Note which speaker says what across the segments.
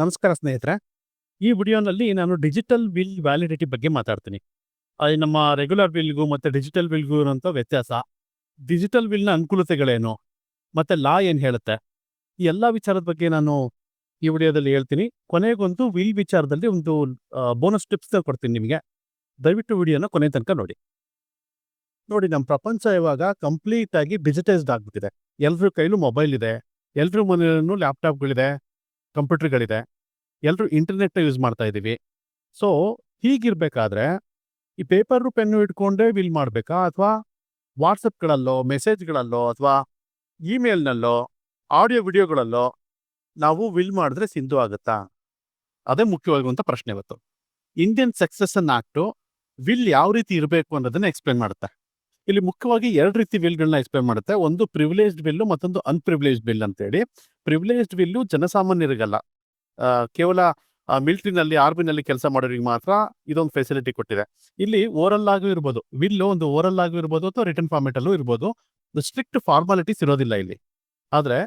Speaker 1: ನಮಸ್ಕಾರ ಸ್ನೇಹಿತರೆ. ಈ ವಿಡಿಯೋನಲ್ಲಿ ನಾನು ಡಿಜಿಟಲ್ ಬಿಲ್ ವ್ಯಾಲಿಡಿಟಿ ಬಗ್ಗೆ ಮಾತಾಡ್ತೀನಿ. ಅದು ನಮ್ಮ ರೆಗ್ಯುಲರ್ ಬಿಲ್ಗೂ ಮತ್ತು ಡಿಜಿಟಲ್ ಬಿಲ್ಗೂ ಇರುವಂಥ ವ್ಯತ್ಯಾಸ ಡಿಜಿಟಲ್ ಬಿಲ್ನ ಅನುಕೂಲತೆಗಳೇನು, ಮತ್ತು ಲಾ ಏನು ಹೇಳುತ್ತೆ, ಈ ಎಲ್ಲ ವಿಚಾರದ ಬಗ್ಗೆ ನಾನು ಈ ವಿಡಿಯೋದಲ್ಲಿ ಹೇಳ್ತೀನಿ. ಕೊನೆಗೊಂದು ವಿಲ್ ವಿಚಾರದಲ್ಲಿ ಒಂದು ಬೋನಸ್ ಟಿಪ್ಸ್ ಕೊಡ್ತೀನಿ ನಿಮಗೆ. ದಯವಿಟ್ಟು ವಿಡಿಯೋನ ಕೊನೆ ತನಕ ನೋಡಿ. ನೋಡಿ, ನಮ್ಮ ಪ್ರಪಂಚ ಇವಾಗ ಕಂಪ್ಲೀಟಾಗಿ ಡಿಜಿಟೈಸ್ಡ್ ಆಗ್ಬಿಟ್ಟಿದೆ. ಎಲ್ಲರ ಕೈಲೂ ಮೊಬೈಲ್ ಇದೆ ಎಲ್ಲರ ಮನೆಯಲ್ಲೂ ಲ್ಯಾಪ್ಟಾಪ್ಗಳಿದೆ ಕಂಪ್ಯೂಟರ್ಗಳಿದೆ. ಎಲ್ಲರೂ ಇಂಟರ್ನೆಟ್ ಯೂಸ್ ಮಾಡ್ತಾ ಇದ್ದೀವಿ. ಸೊ, ಹೀಗಿರ್ಬೇಕಾದ್ರೆ, ಈ ಪೇಪರ್ ಪೆನ್ನು ಇಟ್ಕೊಂಡೇ ವಿಲ್ ಮಾಡಬೇಕಾ? ಅಥವಾ ವಾಟ್ಸಪ್ಗಳಲ್ಲೋ, ಮೆಸೇಜ್ಗಳಲ್ಲೋ, ಅಥವಾ ಇಮೇಲ್ನಲ್ಲೋ, ಆಡಿಯೋ ವಿಡಿಯೋಗಳಲ್ಲೋ ನಾವು ವಿಲ್ ಮಾಡಿದ್ರೆ ಸಿಂಧು ಆಗುತ್ತಾ? ಅದೇ ಮುಖ್ಯವಾಗುವಂಥ ಪ್ರಶ್ನೆ ಇವತ್ತು. ಇಂಡಿಯನ್ ಸಕ್ಸೆಸನ್ ಆಕ್ಟು ವಿಲ್ ಯಾವ ರೀತಿ ಇರಬೇಕು ಅನ್ನೋದನ್ನ ಎಕ್ಸ್ಪ್ಲೇನ್ ಮಾಡುತ್ತೆ. ಇಲ್ಲಿ ಮುಖ್ಯವಾಗಿ ಎರಡು ರೀತಿ ವಿಲ್ಗಳನ್ನ ಎಕ್ಸ್ಪ್ಲೇನ್ ಮಾಡುತ್ತೆ. ಒಂದು ಪ್ರಿವಿಲೇಜ್ಡ್ ಬಿಲ್ ಮತ್ತೊಂದು ಅನ್ಪ್ರಿವಿಲೇಜ್ಡ್ ಬಿಲ್ ಅಂತೇಳಿ. ಪ್ರಿವಿಲೇಜ್ಡ್ ಬಿಲ್ಲು ಜನಸಾಮಾನ್ಯರಿಗಲ್ಲ. ಕೇವಲ ಮಿಲಿಟರಿನಲ್ಲಿ, ಆರ್ಮಿನಲ್ಲಿ ಕೆಲಸ ಮಾಡೋರಿಗೆ ಮಾತ್ರ ಇದೊಂದು ಫೆಸಿಲಿಟಿ ಕೊಟ್ಟಿದೆ. ಇಲ್ಲಿ ಓರಲ್ ಆಗೂ ಇರ್ಬೋದು. ವಿಲ್ಲು ಒಂದು ಓರಲ್ ಆಗೂ ಇರ್ಬೋದು ಅಥವಾ ರಿಟರ್ನ್ ಫಾರ್ಮೆಟ್ ಅಲ್ಲೂ ಇರ್ಬೋದು. ಸ್ಟ್ರಿಕ್ಟ್ ಫಾರ್ಮಾಲಿಟೀಸ್ ಇರೋದಿಲ್ಲ ಇಲ್ಲಿ. ಆದ್ರೆ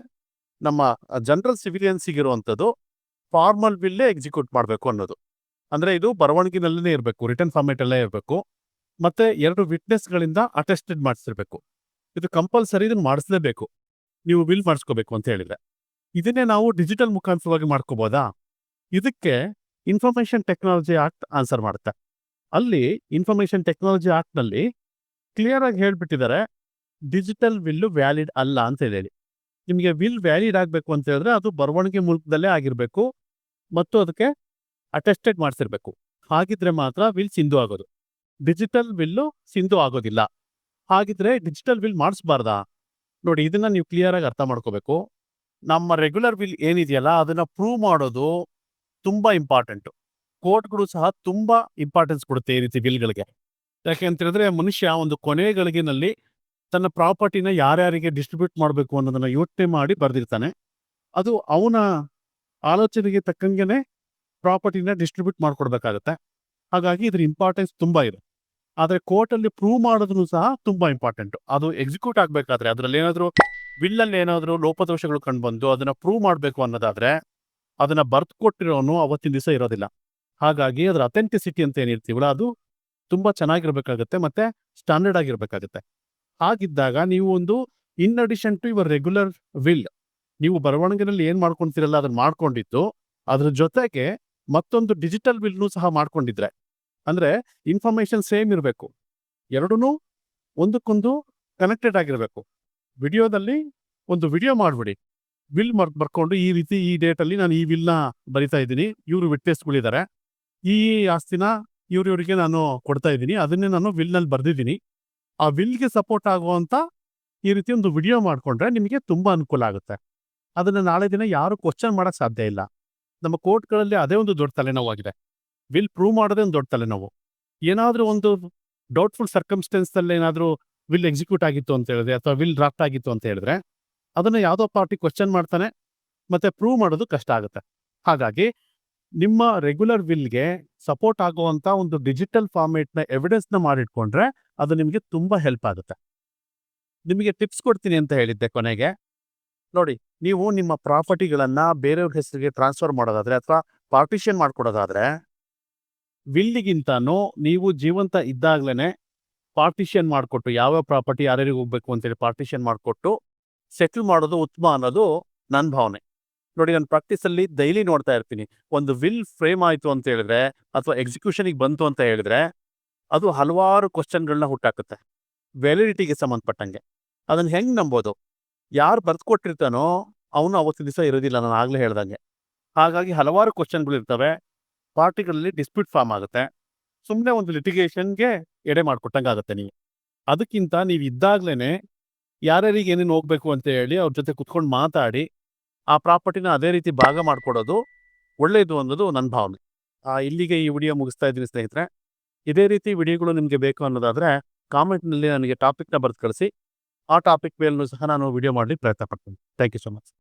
Speaker 1: ನಮ್ಮ ಜನರಲ್ ಸಿವಿಲಿಯನ್ಸಿಗೆ ಇರುವಂಥದ್ದು ಫಾರ್ಮಲ್ ಬಿಲ್ಲೇ ಎಕ್ಸಿಕ್ಯೂಟ್ ಮಾಡಬೇಕು ಅನ್ನೋದು. ಅಂದ್ರೆ ಇದು ಬರವಣಿಗೆನಲ್ಲೇ ಇರಬೇಕು. ರಿಟರ್ನ್ ಫಾರ್ಮೆಟಲ್ಲೇ ಇರಬೇಕು. ಮತ್ತೆ ಎರಡು ವಿಟ್ನೆಸ್ಗಳಿಂದ ಅಟೆಸ್ಟೆಡ್ ಮಾಡಿಸಿರ್ಬೇಕು. ಇದು ಕಂಪಲ್ಸರಿ ಇದನ್ನು ಮಾಡಿಸ್ಲೇಬೇಕು. ನೀವು ವಿಲ್ ಮಾಡಿಸ್ಕೋಬೇಕು ಅಂತ ಹೇಳಿದ್ರೆ. ಇದನ್ನೇ ನಾವು ಡಿಜಿಟಲ್ ಮುಖಾಂತರವಾಗಿ ಮಾಡ್ಕೋಬೋದಾ? ಇದಕ್ಕೆ ಇನ್ಫಾರ್ಮೇಶನ್ ಟೆಕ್ನಾಲಜಿ ಆಕ್ಟ್ ಆನ್ಸರ್ ಮಾಡುತ್ತೆ. ಅಲ್ಲಿ ಇನ್ಫಾರ್ಮೇಶನ್ ಟೆಕ್ನಾಲಜಿ ಆಕ್ಟ್ನಲ್ಲಿ ಕ್ಲಿಯರ್ ಆಗಿ ಹೇಳಿಬಿಟ್ಟಿದ್ದಾರೆ ಡಿಜಿಟಲ್ ವಿಲ್ಲು ವ್ಯಾಲಿಡ್ ಅಲ್ಲ ಅಂತ ಹೇಳಿ. ನಿಮಗೆ ವಿಲ್ ವ್ಯಾಲಿಡ್ ಆಗಬೇಕು ಅಂತ ಹೇಳಿದ್ರೆ ಅದು ಬರವಣಿಗೆ ಮೂಲಕದಲ್ಲೇ ಆಗಿರಬೇಕು, ಮತ್ತು ಅದಕ್ಕೆ ಅಟೆಸ್ಟೆಡ್ ಮಾಡಿಸಿರ್ಬೇಕು. ಹಾಗಿದ್ರೆ ಮಾತ್ರ ವಿಲ್ ಸಿಂಧು ಆಗೋದು. ಡಿಜಿಟಲ್ ವಿಲ್ಲು ಸಿಂಧು ಆಗೋದಿಲ್ಲ. ಹಾಗಿದ್ರೆ ಡಿಜಿಟಲ್ ವಿಲ್ ಮಾಡಿಸ್ಬಾರ್ದಾ? ನೋಡಿ, ಇದನ್ನ ನೀವು ಕ್ಲಿಯರ್ ಆಗಿ ಅರ್ಥ ಮಾಡ್ಕೋಬೇಕು. ನಮ್ಮ ರೆಗ್ಯುಲರ್ ವಿಲ್ ಏನಿದೆಯಲ್ಲ, ಅದನ್ನ ಪ್ರೂವ್ ಮಾಡೋದು ತುಂಬಾ ಇಂಪಾರ್ಟೆಂಟ್ ಕೋರ್ಟ್ಗಳು ಸಹ ತುಂಬಾ ಇಂಪಾರ್ಟೆನ್ಸ್ ಕೊಡುತ್ತೆ ಈ ರೀತಿ ಬಿಲ್ಗಳಿಗೆ ಯಾಕೆ ಅಂತ ಹೇಳಿದ್ರೆ ಮನುಷ್ಯ ಒಂದು ಕೊನೆ ಗಳಿಗೆನಲ್ಲಿ ತನ್ನ ಪ್ರಾಪರ್ಟಿನ ಯಾರ್ಯಾರಿಗೆ ಡಿಸ್ಟ್ರಿಬ್ಯೂಟ್ ಮಾಡಬೇಕು ಅನ್ನೋದನ್ನ ಯೋಚನೆ ಮಾಡಿ ಬರ್ದಿರ್ತಾನೆ. ಅದು ಅವನ ಆಲೋಚನೆಗೆ ತಕ್ಕಂಗೆನೆ ಪ್ರಾಪರ್ಟಿನ ಡಿಸ್ಟ್ರಿಬ್ಯೂಟ್ ಮಾಡ್ಕೊಡ್ಬೇಕಾಗತ್ತೆ. ಹಾಗಾಗಿ ಇದ್ರ ಇಂಪಾರ್ಟೆನ್ಸ್ ತುಂಬಾ ಇದೆ. ಆದ್ರೆ ಕೋರ್ಟಲ್ಲಿ ಪ್ರೂವ್ ಮಾಡೋದ್ರು ಸಹ ತುಂಬಾ ಇಂಪಾರ್ಟೆಂಟ್. ಅದು ಎಕ್ಸಿಕ್ಯೂಟ್ ಆಗ್ಬೇಕಾದ್ರೆ ಅದ್ರಲ್ಲಿ ಏನಾದ್ರು ಬಿಲ್ಲಲ್ಲಿ ಏನಾದ್ರು ಲೋಪದೋಷಗಳು ಕಂಡು ಬಂದು ಅದನ್ನ ಪ್ರೂವ್ ಮಾಡಬೇಕು ಅನ್ನೋದಾದ್ರೆ ಅದನ್ನ ಬರ್ತ್ ಕೊಟ್ಟಿರೋನು ಅವತ್ತಿನ ದಿವಸ ಇರೋದಿಲ್ಲ. ಹಾಗಾಗಿ ಅದ್ರ ಅಥೆಂಟಿಸಿಟಿ ಅಂತ ಏನಿರ್ತೀವಲ್ಲ ಅದು ತುಂಬಾ ಚೆನ್ನಾಗಿರ್ಬೇಕಾಗತ್ತೆ ಮತ್ತೆ ಸ್ಟ್ಯಾಂಡರ್ಡ್ ಆಗಿರ್ಬೇಕಾಗತ್ತೆ. ಹಾಗಿದ್ದಾಗ ನೀವು ಒಂದು in addition to your regular will ನೀವು ಬರವಣಿಗೆನಲ್ಲಿ ಏನ್ ಮಾಡ್ಕೊಂತೀರಲ್ಲ ಅದನ್ನ ಮಾಡ್ಕೊಂಡಿದ್ದು ಅದ್ರ ಜೊತೆಗೆ ಮತ್ತೊಂದು ಡಿಜಿಟಲ್ ವಿಲ್ನು ಸಹ ಮಾಡ್ಕೊಂಡಿದ್ರೆ ಅಂದ್ರೆ ಇನ್ಫಾರ್ಮೇಶನ್ ಸೇಮ್ ಇರಬೇಕು. ಎರಡೂ ಒಂದಕ್ಕೊಂದು ಕನೆಕ್ಟೆಡ್ ಆಗಿರಬೇಕು. ವಿಡಿಯೋದಲ್ಲಿ ಒಂದು ವಿಡಿಯೋ ಮಾಡಿಬಿಡಿ. ವಿಲ್ ಮರ್, ಬರ್ಕೊಂಡು ಈ ರೀತಿ ಈ ಡೇಟಲ್ಲಿ ನಾನು ಈ ವಿಲ್ನ ಬರಿತಾ ಇದ್ದೀನಿ. ಇವರು ವಿಟ್ನೆಸ್ಗಳಿದ್ದಾರೆ ಈ ಆಸ್ತಿನ ಇವ್ರಿವ್ರಿಗೆ ನಾನು ಕೊಡ್ತಾ ಇದ್ದೀನಿ. ಅದನ್ನೇ ನಾನು ವಿಲ್ನಲ್ಲಿ ಬರೆದಿದ್ದೀನಿ. ಆ ವಿಲ್ಗೆ ಸಪೋರ್ಟ್ ಆಗುವಂಥ ಈ ರೀತಿ ಒಂದು ವಿಡಿಯೋ ಮಾಡ್ಕೊಂಡ್ರೆ ನಿಮಗೆ ತುಂಬಾ ಅನುಕೂಲ ಆಗುತ್ತೆ. ಅದನ್ನು ನಾಳೆ ದಿನ ಯಾರು ಕ್ವಶನ್ ಮಾಡೋಕ್ಕೆ ಸಾಧ್ಯ ಇಲ್ಲ. ನಮ್ಮ ಕೋರ್ಟ್ಗಳಲ್ಲಿ ಅದೇ ಒಂದು ದೊಡ್ಡ ತಲೆನೋವಾಗಿದೆ. ವಿಲ್ ಪ್ರೂವ್ ಮಾಡೋದೇ ಒಂದು ದೊಡ್ಡ ತಲೆನೋವು. ಏನಾದರೂ ಒಂದು ಡೌಟ್ಫುಲ್ ಸರ್ಕಮ್ಸ್ಟೆನ್ಸ್ನಲ್ಲಿ ಏನಾದರೂ ವಿಲ್ ಎಕ್ಸಿಕ್ಯೂಟ್ ಆಗಿತ್ತು ಅಂತ ಹೇಳಿದ್ರೆ ಅಥವಾ ವಿಲ್ ಡ್ರಾಫ್ಟ್ ಆಗಿತ್ತು ಅಂತ ಹೇಳಿದ್ರೆ ಅದನ್ನು ಯಾವುದೋ ಪಾರ್ಟಿ ಕ್ವಶನ್ ಮಾಡ್ತಾನೆ, ಮತ್ತು ಪ್ರೂವ್ ಮಾಡೋದು ಕಷ್ಟ ಆಗುತ್ತೆ. ಹಾಗಾಗಿ ನಿಮ್ಮ ರೆಗ್ಯುಲರ್ ವಿಲ್ಗೆ ಸಪೋರ್ಟ್ ಆಗುವಂಥ ಒಂದು ಡಿಜಿಟಲ್ ಫಾರ್ಮೇಟ್ನ ಎವಿಡೆನ್ಸ್ನ ಮಾಡಿಟ್ಕೊಂಡ್ರೆ ಅದು ನಿಮಗೆ ತುಂಬ ಹೆಲ್ಪ್ ಆಗುತ್ತೆ. ನಿಮಗೆ ಟಿಪ್ಸ್ ಕೊಡ್ತೀನಿ ಅಂತ ಹೇಳಿದ್ದೆ ಕೊನೆಗೆ. ನೋಡಿ, ನೀವು ನಿಮ್ಮ ಪ್ರಾಪರ್ಟಿಗಳನ್ನು ಬೇರೆಯವ್ರ ಹೆಸರಿಗೆ ಟ್ರಾನ್ಸ್ಫರ್ ಮಾಡೋದಾದರೆ ಅಥವಾ ಪಾರ್ಟಿಷನ್ ಮಾಡ್ಕೊಡೋದಾದ್ರೆ ವಿಲ್ಲಿಗಿಂತಾನು ನೀವು ಜೀವಂತ ಇದ್ದಾಗ್ಲೇನೆ ಪಾರ್ಟಿಷನ್ ಮಾಡಿಕೊಟ್ಟು, ಯಾವ ಪ್ರಾಪರ್ಟಿ ಯಾರ್ಯಾರಿಗೆ ಹೋಗ್ಬೇಕು ಅಂತೇಳಿ ಪಾರ್ಟಿಷನ್ ಮಾಡಿಕೊಟ್ಟು ಸೆಟ್ಲ್ ಮಾಡೋದು ಉತ್ತಮ ಅನ್ನೋದು ನನ್ನ ಭಾವನೆ. ನೋಡಿ, ನಾನು ಪ್ರಾಕ್ಟೀಸಲ್ಲಿ ಡೈಲಿ ನೋಡ್ತಾ ಇರ್ತೀನಿ. ಒಂದು ವಿಲ್ ಫ್ರೇಮ್ ಆಯಿತು ಅಂತ ಹೇಳಿದ್ರೆ ಅಥವಾ ಎಕ್ಸಿಕ್ಯೂಷನಿಗೆ ಬಂತು ಅಂತ ಹೇಳಿದ್ರೆ ಅದು ಹಲವಾರು ಕ್ವಶನ್ಗಳನ್ನ ಹುಟ್ಟಾಕುತ್ತೆ. ವ್ಯಾಲಿಡಿಟಿಗೆ ಸಂಬಂಧಪಟ್ಟಂಗೆ. ಅದನ್ನ ಹೆಂಗ್ ನಂಬೋದು? ಯಾರು ಬರ್ದ್ಕೊಟ್ಟಿರ್ತಾನೋ ಅವನು ಅವತ್ತು ದಿವಸ ಇರೋದಿಲ್ಲ, ನಾನು ಆಗ್ಲೇ ಹೇಳ್ದಂಗೆ. ಹಾಗಾಗಿ ಹಲವಾರು ಕ್ವಶನ್ಗಳು ಇರ್ತವೆ ಪಾರ್ಟಿಗಳಲ್ಲಿ ಡಿಸ್ಪ್ಯೂಟ್ ಫಾರ್ಮ್ ಆಗುತ್ತೆ. ಸುಮ್ಮನೆ ಒಂದು ಲಿಟಿಗೇಷನ್ಗೆ ಎಡೆ ಆಗುತ್ತೆ ನೀವು. ಅದಕ್ಕಿಂತ ನೀವು ಇದ್ದಾಗ್ಲೇನೆ ಯಾರ್ಯಾರಿಗೆ ಏನೇನು ಹೋಗ್ಬೇಕು ಅಂತ ಹೇಳಿ ಅವ್ರ ಜೊತೆ ಕುತ್ಕೊಂಡು ಮಾತಾಡಿ, ಆ ಪ್ರಾಪರ್ಟಿನ ಅದೇ ರೀತಿ ಭಾಗ ಮಾಡಿಕೊಡೋದು ಒಳ್ಳೆಯದು ಅನ್ನೋದು ನನ್ನ ಭಾವನೆ. ಇಲ್ಲಿಗೆ ಈ ವಿಡಿಯೋ ಮುಗಿಸ್ತಾ ಇದ್ದೀನಿ ಸ್ನೇಹಿತರೆ. ಇದೇ ರೀತಿ ವಿಡಿಯೋಗಳು ನಿಮಗೆ ಬೇಕು ಅನ್ನೋದಾದ್ರೆ ಕಾಮೆಂಟ್ನಲ್ಲಿ ನನಗೆ ಟಾಪಿಕ್ನ ಬರೆದು ಕಳಿಸಿ. ಆ ಟಾಪಿಕ್ ಮೇಲೂ ಸಹ ನಾನು ವಿಡಿಯೋ ಮಾಡಲಿಕ್ಕೆ ಪ್ರಯತ್ನ ಪಡ್ತೀನಿ. Thank you so much.